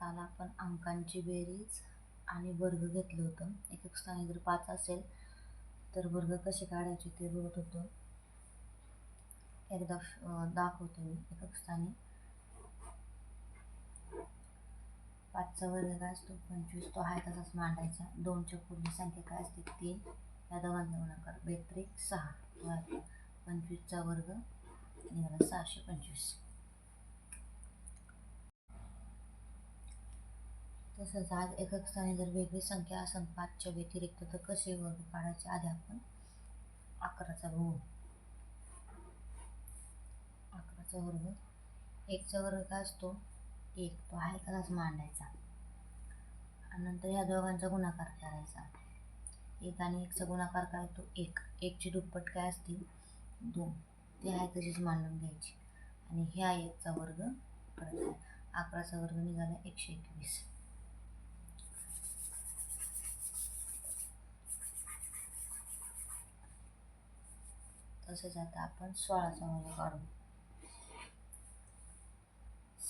काल आपण अंकांची बेरीज आणि वर्ग घेतलं होतं. एक एक स्थानी जर पाच असेल तर वर्ग कसे काढायचे ते बघत होतो. एकदा दाखवतो दाखवते मी एक एक स्थानी. पाचचा वर्ग काय असतो? पंचवीस. तो आहे तसाच मांडायचा. दोनच्या पूर्ण संख्या काय असते? तीन. या दोघांचा गुणाकार. बेत्रिक सहा. तो आहे पंचवीसचा वर्ग. निघाला सहाशे पंचवीस. तसंच आज एकक स्थानी जर वेगळी संख्या असेल पाचच्या व्यतिरिक्त तर कसे वर्ग काढायचे? आधी आपण अकराचा बघू. अकराचा वर्ग एकचा वर्ग काय असतो? एक. तो आहे त्यालाच मांडायचा? आणि नंतर ह्या दोघांचा गुणाकार करायचा. एक आणि एकचा गुणाकार काय तो? एक. एकची दुप्पट काय असतील दोन. ते आहे तशीच मांडून घ्यायची. आणि ह्या एकचा वर्ग करायचा अकराचा वर्ग निघाला एकशे एकवीस. तसेच आता आपण सोळाचा वर्ग काढू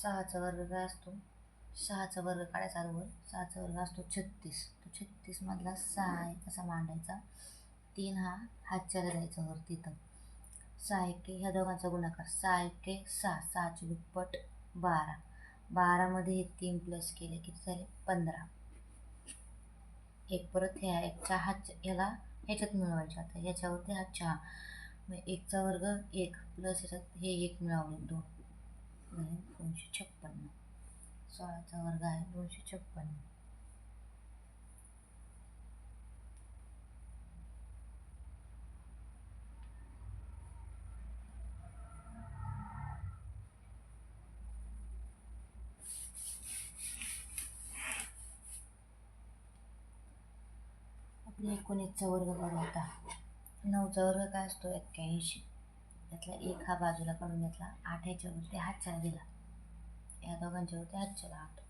सहाचा वर्ग काय असतो? सहाचा वर्ग काढायचा अगोदर. सहाचा वर्ग असतो छत्तीस. तो छत्तीसमधला सहा आहे. असा मांडायचा? तीन हा हातच्याला जायचा वर तिथं. सहा एके ह्या दोघांचा गुणाकार. सहा एके सहा. सहाची दुप्पट बारा. बारामध्ये हे तीन प्लस केले किती झाले? पंधरा. एक परत ह्या एक हातच्या ह्याला ह्याच्यात मिळवायच्या आता. ह्याच्यावरती हा चहा मग एकचा वर्ग एक. प्लस याच्यात हे एक मिळावले दोन. झाले दोनशे छप्पन्न. सोळाचा वर्ग आहे दोनशे छप्पन्न. आपल्या एकोणीसचा वर्ग काढू आता. नऊचा वर्ग काय असतो? एक्क्याऐंशी. त्यातला एक हा बाजूला काढून घेतला. आठ ह्याच्यावरती हातच्याला दिला. या दोघांच्यावरती हातच्याला आठ.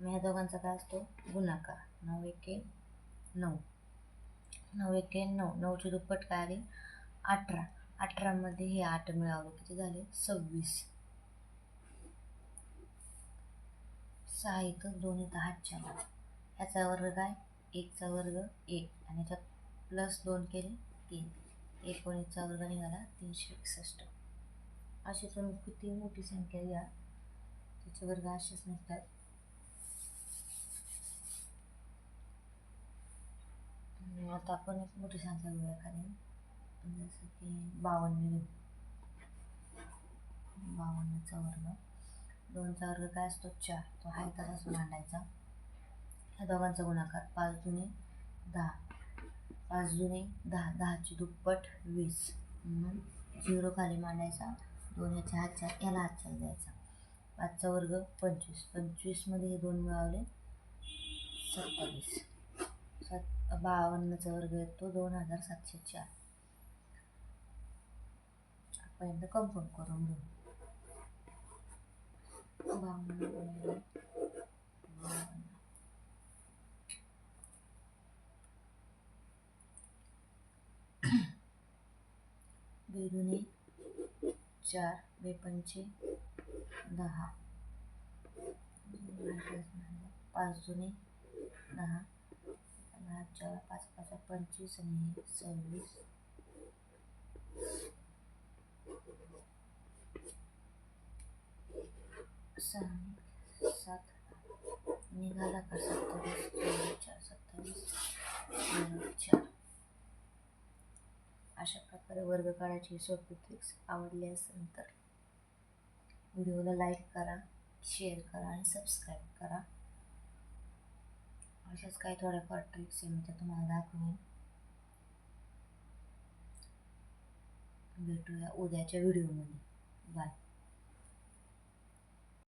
मग ह्या दोघांचा काय असतो? गुणाकार. नऊ एके नऊ. नऊ एके नऊ. नऊची दुप्पट काय आली? अठरा. अठरामध्ये हे आठ मिळावलं किती झाले? सव्वीस. सहा इथं दोन इथं हातच्याला. ह्याचा वर्ग काय? एकचा वर्ग एक. आणि ह्याच्यात प्लस दोन केले? तीन. एकोणीसचा वर्ग निघाला तीनशे एकसष्ट. अशी तुम्ही किती मोठी संख्या घ्या त्याचे वर्ग असेच निघतात. आता आपण एक मोठी संख्या घेऊया खाली. जसं की बावन्न. घेऊ बावन्नचा वर्ग. दोनचा वर्ग काय असतो? चार. तो हाय तसाच मांडायचा. ह्या दोघांचा गुणाकार पाच जुने दहा. पाच दहा दहाची दुप्पट वीस. म्हणून झिरो खाली मांडायचा दोन ह्याच्या हातच्या याला हातच्या द्यायचा. पाचचा वर्ग पंचवीस. पंचवीसमध्ये हे दोन मिळवले सत्तावीस. सात बावन्नचा वर्ग येतो दोन हजार सातशे चार. आपण एकदा कन्फर्म करून घेऊ. बावन्न बावन्न. बेदुने चार बेपंचे दहा. पाच जुने दहा दहा चार पाच पाच पंचवीस आणि सव्वीस. सहा सात. निघाला का सत्तावीस चोवीस चार सत्तावीस झिरो चार वर्ग काळाची सोपी ट्रिक्स आवडली असेल तर व्हिडिओला लाईक करा शेअर करा आणि सबस्क्राईब करा. अशाच काही थोड्याफार ट्रिक्स आहे मी त्या तुम्हाला दाखवेन. भेटूया उद्याच्या व्हिडिओमध्ये बाय